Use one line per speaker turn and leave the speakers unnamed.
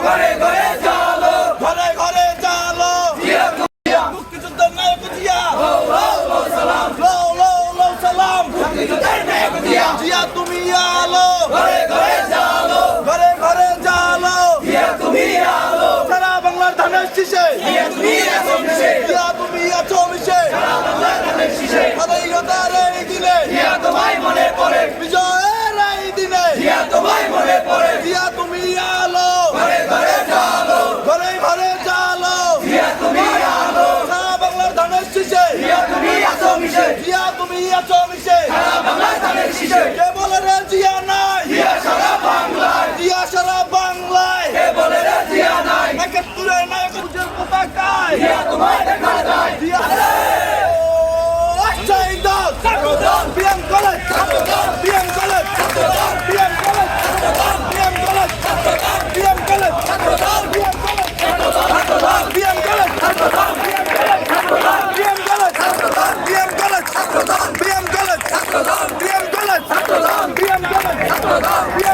ঘরে ঘরে চলো
ঘরে ঘরে চলো মুক্তিযুদ্ধের নায়ক জিয়া লো লো লো সালাম।
মুক্তিযুদ্ধের জিয়া
Ali Ator. Shabbat.